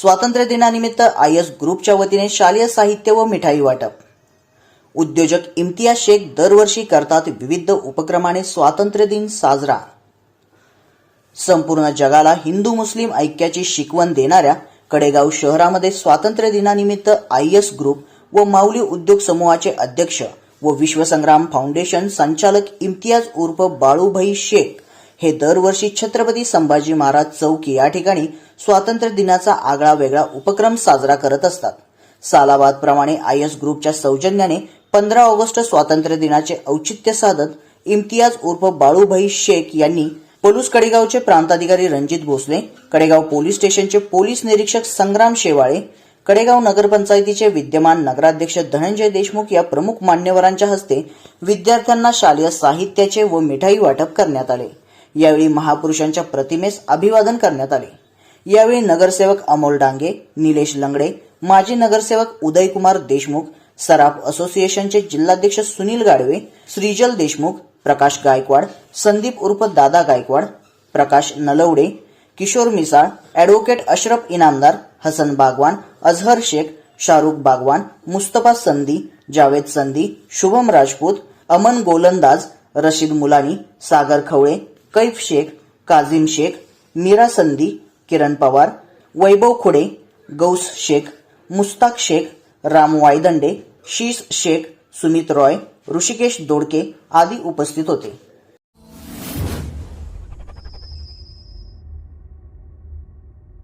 स्वातंत्र्य दिनानिमित्त I S ग्रुपच्या वतीने शालेय साहित्य व मिठाई वाटप. उद्योजक इम्तियाज शेख दरवर्षी करतात विविध उपक्रमाने स्वातंत्र्य दिन साजरा. संपूर्ण जगाला हिंदू मुस्लिम ऐक्याची शिकवण देणाऱ्या कडेगाव शहरामध्ये स्वातंत्र्य दिनानिमित्त आय एस ग्रुप व माऊली उद्योग समूहाचे अध्यक्ष व विश्वसंग्राम फाउंडेशन संचालक इम्तियाज उर्फ बाळूभाई शेख हे दरवर्षी छत्रपती संभाजी महाराज चौक या ठिकाणी स्वातंत्र्य दिनाचा आगळा वेगळा उपक्रम साजरा करत असतात. सालाबाद प्रमाणे आय एस ग्रुपच्या सौजन्याने पंधरा ऑगस्ट स्वातंत्र्य दिनाचे औचित्य साधत इम्तियाज उर्फ बाळूभाई शेख यांनी पोलूस कडेगावचे प्रांताधिकारी रणजित भोसले कडेगाव पोलीस स्टेशनचे पोलीस निरीक्षक संग्राम शेवाळे कडेगाव नगरपंचायतीचे विद्यमान नगराध्यक्ष धनंजय देशमुख या प्रमुख मान्यवरांच्या हस्ते विद्यार्थ्यांना शालेय साहित्याचे व मिठाई वाटप करण्यात आले. यावेळी महापुरुषांच्या प्रतिमेस अभिवादन करण्यात आले. यावेळी नगरसेवक अमोल डांगे निलेश लंगडे माजी नगरसेवक उदयकुमार देशमुख सराफ असोसिएशनचे जिल्हाध्यक्ष सुनील गाडवे श्रीजल देशमुख प्रकाश गायकवाड संदीप उर्फ दादा गायकवाड प्रकाश नलवडे किशोर मिसाळ ॲडव्होकेट अशरफ इनामदार हसन बागवान अझहर शेख शाहरुख बागवान मुस्तफा संदी जावेद संदी शुभम राजपूत अमन गोलंदाज रशीद मुलानी सागर खवळे कैफ शेख काझिम शेख मीरा संदी किरण पवार वैभव खुडे गौस शेख मुस्ताक शेख राम वायदंडे शीस शेख सुमित रॉय ऋषिकेश दोडके आदी उपस्थित होते.